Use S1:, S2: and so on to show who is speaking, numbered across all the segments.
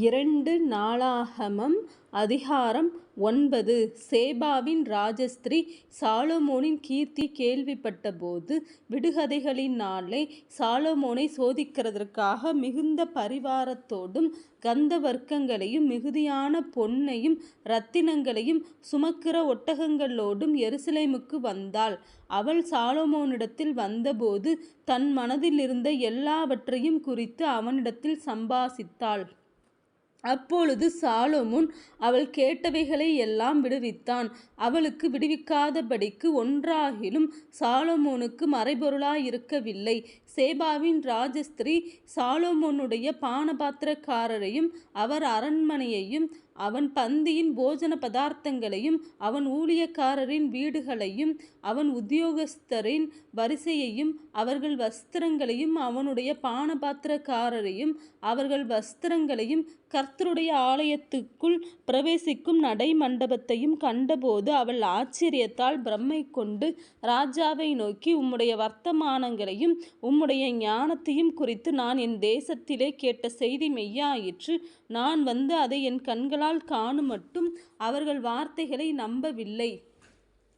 S1: இரண்டு நாளாகமம் அதிகாரம் ஒன்பது சேபாவின் ராஜஸ்திரீ சாலமோனின் கீர்த்தி கேள்விப்பட்டபோது விடுகதைகளினாலே சாலமோனை சோதிக்கிறதற்காக மிகுந்த பரிவாரத்தோடும் கந்த வர்க்கங்களையும் மிகுதியான பொன்னையும் இரத்தினங்களையும் சுமக்கிற ஒட்டகங்களோடும் எருசலேமுக்கு வந்தாள். அவள் சாலமோனிடத்தில் வந்தபோது தன் மனதிலிருந்த எல்லாவற்றையும் குறித்து அவனிடத்தில் சம்பாசித்தாள் அப்பொழுது சாலொமோன் அவள் கேட்டவைகளை எல்லாம் விடுவித்தான். அவளுக்கு விடுவிக்காதபடிக்கு ஒன்றாகிலும் சாலொமோனுக்கு மறைபொருளாயிருக்கவில்லை. சேபாவின் ராஜஸ்திரீ சாலொமோனுடைய பானபாத்திரக்காரரையும் அவர் அரண்மனையையும் அவன் பந்தியின் போஜன பதார்த்தங்களையும் அவன் ஊழியக்காரரின் வீடுகளையும் அவன் உத்தியோகஸ்தரின் வரிசையையும் அவர்கள் வஸ்திரங்களையும் அவனுடைய பானபாத்திரக்காரரையும் அவர்கள் வஸ்திரங்களையும் கர்த்தருடைய ஆலயத்துக்குள் பிரவேசிக்கும் நடை மண்டபத்தையும் கண்டபோது அவள் ஆச்சரியத்தால் பிரமை கொண்டு ராஜாவை நோக்கி உம்முடைய வர்த்தமானங்களையும் உம்முடைய ஞானத்தையும் குறித்து நான் என் தேசத்திலே கேட்ட செய்தி மெய்யாயிற்று. நான் வந்து அதை என் கண்களால் காணுமட்டும் அவர்கள் வார்த்தைகளை நம்பவில்லை.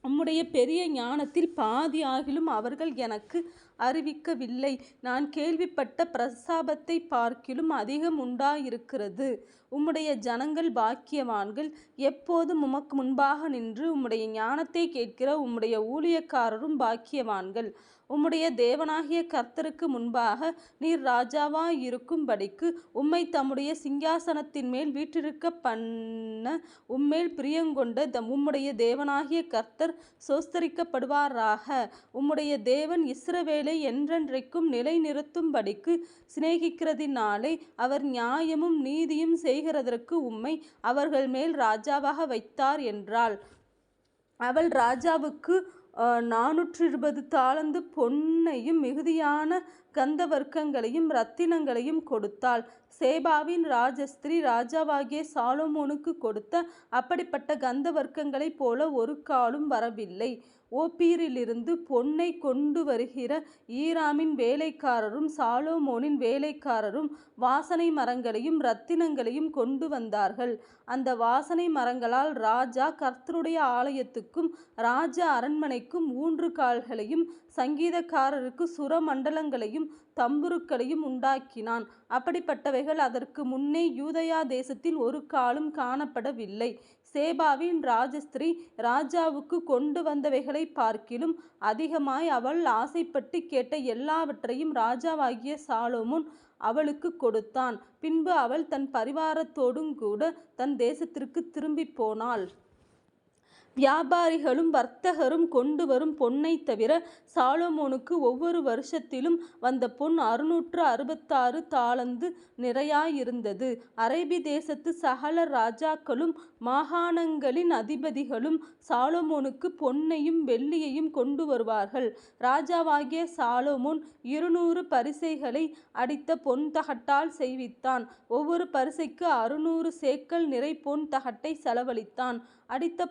S1: உம்முடைய பெரிய ஞானத்தில் பாதி ஆகிலும் அவர்கள் எனக்கு அறிவிக்கவில்லை. நான் கேள்விப்பட்ட பிரஸ்தாபத்தைப் பார்க்கிலும் அதிகம் உண்டாயிருக்கிறது. உம்முடைய ஜனங்கள் பாக்கியவான்கள். எப்போதும் உமக்கு முன்பாக நின்று உம்முடைய ஞானத்தைக் கேட்கிற உம்முடைய ஊழியக்காரரும் பாக்கியவான்கள். உம்முடைய தேவனாகிய கர்த்தருக்கு முன்பாக நீர் ராஜாவாயிருக்கும்படிக்கு உம்மை தம்முடைய சிங்காசனத்தின் மேல் சிங்காசனத்தின்மேல் வீற்றிருக்கப்பண்ண உம்மேல் பிரியங்கொண்ட உம்முடைய தேவனாகிய கர்த்தர் சோஸ்தரிக்கப்படுவாராக உம்முடைய தேவன் இஸ்ரவேல் என்றென்றைக்கும் நிலைநிறுத்தும்படிக்கு சிநேகிக்கிறதினாலே அவர் நியாயமும் நீதியும் செய்கிறதற்கு உம்மை அவர்கள்மேல் ராஜாவாக வைத்தார் என்றாள். அவள் ராஜாவுக்கு நானூற்றிருபது தாளந்து பொன்னையும் மிகுதியான கந்தவர்க்கங்களையும் ரத்தினங்களையும் கொடுத்தாள். சேபாவின் ராஜஸ்திரி ராஜாவாகிய சாலோமோனுக்கு கொடுத்த அப்படிப்பட்ட கந்தவர்க்கங்களைப் போல ஒரு காலும் வரவில்லை. ஓப்பீரிலிருந்து கொண்டு வருகிற ஈராமின் வேலைக்காரரும் சாலோமோனின் வேலைக்காரரும் வாசனை மரங்களையும் இரத்தினங்களையும் கொண்டு வந்தார்கள். அந்த வாசனை மரங்களால் ராஜா கர்த்தருடைய ஆலயத்துக்கும் ராஜ அரண்மனைக்கும் ஊன்று கால்களையும் சங்கீதக்காரருக்கு சுரமண்டலங்களையும் தம்புருக்களையும் உண்டாக்கினான். அப்படிப்பட்டவைகள் அதற்கு முன்னே யூதயா தேசத்தில் காலும் காணப்படவில்லை. சேபாவின் ராஜஸ்திரீ ராஜாவுக்குக் கொண்டு வந்தவைகளைப் பார்க்கிலும் அதிகமாய் அவள் ஆசைப்பட்டுக் கேட்ட எல்லாவற்றையும் ராஜாவாகிய சாலோமுன் அவளுக்குக் கொடுத்தான். பின்பு அவள் தன் பரிவாரத்தோடும் கூட தன் தேசத்திற்குத் திரும்பிப் போனாள். வியாபாரிகளும் வர்த்தகரும் கொண்டுவரும் பொன்னைத் தவிர சாலமோனுக்கு ஒவ்வொரு வருஷத்திலும் வந்த பொன் அறுநூற்று அறுபத்தாறு தாளந்து நிறையாயிருந்தது. அரேபி தேசத்து சகல ராஜாக்களும் மாகாணங்களின் அதிபதிகளும் சாலமோனுக்கு பொன்னையும் வெள்ளியையும் கொண்டு வருவார்கள் ராஜாவாகிய சாலொமோன் இருநூறு பரிசைகளை அடித்த பொன்தகட்டால் செய்வித்தான். ஒவ்வொரு பரிசைக்கு அறுநூறு சேக்கல் நிறை பொன் தகட்டை செலவழித்தான். அடித்த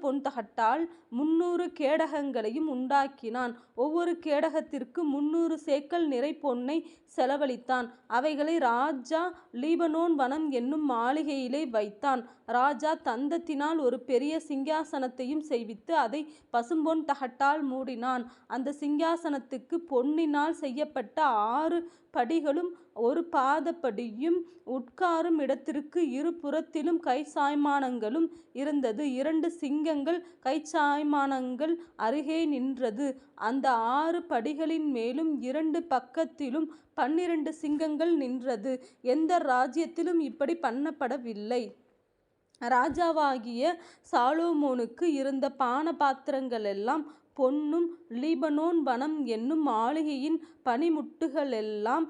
S1: பொன்தகட்டால் முன்னூறு கேடகங்களையும் உண்டாக்கினான். ஒவ்வொரு கேடகத்திற்கு முன்னூறு சேக்கல் நிறை பொன்னை செலவழித்தான். அவைகளை ராஜா லீபனோன் வனம் என்னும் மாளிகையிலே வைத்தான். ராஜா தந்தத்தினால் ஒரு பெரிய சிங்காசனத்தையும் செய்வித்து அதை பசும்பொன் தகட்டால் மூடினான். அந்த சிங்காசனத்துக்கு பொன்னினால் செய்யப்பட்ட ஆறு படிகளும் ஒரு பாதப்படியும் உட்காரும் இடத்திற்கு இரு புறத்திலும் கைச்சாய்மானங்களும் இருந்தது. இரண்டு சிங்கங்கள் கைச்சாய்மானங்கள் அருகே நின்றது. அந்த ஆறு படிகளின் மேலும் இரண்டு பக்கத்திலும் பன்னிரண்டு சிங்கங்கள் நின்றது. எந்த ராஜ்யத்திலும் இப்படி பண்ணப்படவில்லை. ராஜாவாகிய சாலொமோனுக்கு இருந்த பான பாத்திரங்களெல்லாம் பொன்னும் லீபனோன் வனம் என்னும் மாளிகையின் பணிமுட்டுகளெல்லாம்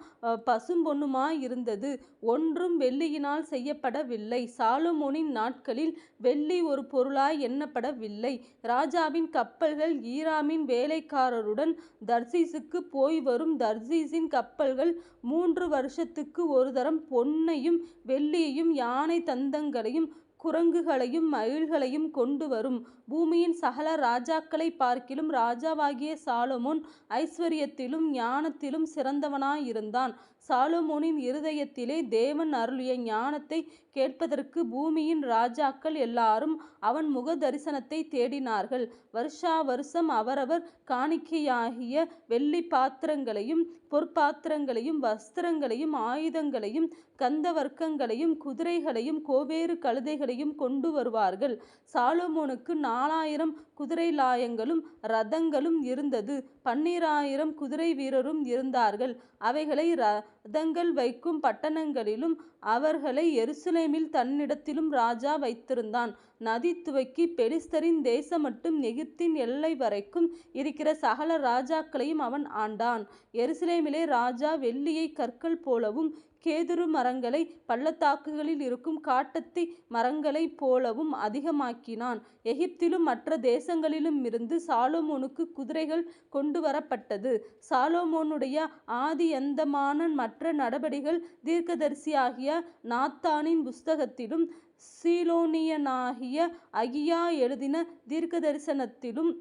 S1: பசும்பொன்னுமாயிருந்தது. ஒன்றும் வெள்ளியினால் செய்யப்படவில்லை. சாலொமோனின் நாட்களில் வெள்ளி ஒரு பொருளாய் எண்ணப்படவில்லை. ராஜாவின் கப்பல்கள் ஈராமின் வேலைக்காரருடன் தர்சீஸுக்கு போய் வரும் தர்சீஸின் கப்பல்கள் மூன்று வருஷத்துக்கு ஒரு தரம் பொன்னையும் வெள்ளியையும் யானை தந்தங்களையும் குரங்குகளையும் மயில்களையும் கொண்டு வரும் பூமியின் சகல ராஜாக்களைப் பார்க்கிலும் ராஜாவாகிய சாலமோன் ஐஸ்வர்யத்திலும் ஞானத்திலும் சிறந்தவனாயிருந்தான். சாலமோனின் இருதயத்திலே தேவன் அருளிய ஞானத்தை கேட்பதற்கு பூமியின் ராஜாக்கள் எல்லாரும் அவன் முக தரிசனத்தை தேடினார்கள் வருஷா வருஷம் அவரவர் காணிக்கையாகிய வெள்ளி பாத்திரங்களையும் பொற்பாத்திரங்களையும் வஸ்திரங்களையும் ஆயுதங்களையும் கந்தவர்க்கங்களையும் குதிரைகளையும் கோவேறு கழுதைகளையும் கொண்டு வருவார்கள். சாலமோனுக்கு நாலாயிரம் குதிரை லாயங்களும் ரதங்களும் இருந்தது. பன்னிராயிரம் குதிரை வீரரும் இருந்தார்கள். அவைகளை ரதங்கள் வைக்கும் பட்டணங்களிலும் அவர்களை எருசலேமில் தன்னிடத்திலும் ராஜா வைத்திருந்தான். நதி துவக்கி பெலிஸ்தரின் தேசம் மட்டும் எகிப்தின் எல்லை வரைக்கும் இருக்கிற சகல ராஜாக்களையும் அவன் ஆண்டான். எருசலேமிலே ராஜா வெள்ளியை கற்கள் போலவும் கேதுரு மரங்களை பள்ளத்தாக்குகளில் இருக்கும் காட்டத்தி மரங்களைப் போலவும் அதிகமாக்கினான். எகிப்திலும் மற்ற தேசங்களிலும் இருந்து சாலோமோனுக்கு குதிரைகள் கொண்டு வரப்பட்டது. சாலோமோனுடைய ஆதியந்தமான மற்ற நடபடிகள் தீர்க்கதரிசியாகிய நாத்தானின் புஸ்தகத்திலும் சீலோனியனாகிய அகியா எழுதின தீர்க்கதரிசனத்திலும்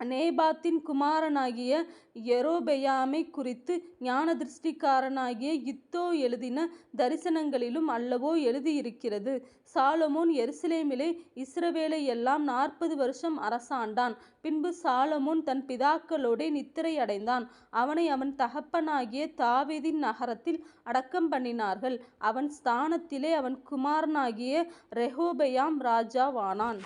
S1: நேபாத்தின் குமாரனாகிய எரோபெயாமை குறித்து ஞானதிருஷ்டிக்காரனாகிய இத்தோ எழுதின தரிசனங்களிலும் அல்லவோ எழுதியிருக்கிறது. சாலமோன் எருசலேமிலே இஸ்ரவேலையெல்லாம் நாற்பது வருஷம் அரசாண்டான். பின்பு சாலமோன் தன் பிதாக்களோடே நித்திரை அடைந்தான் அவனை அவன் தகப்பனாகிய தாவேதின் நகரத்தில் அடக்கம் பண்ணினார்கள். அவன் ஸ்தானத்திலே அவன் குமாரனாகிய ரெஹோபெயாம் ராஜாவானான்.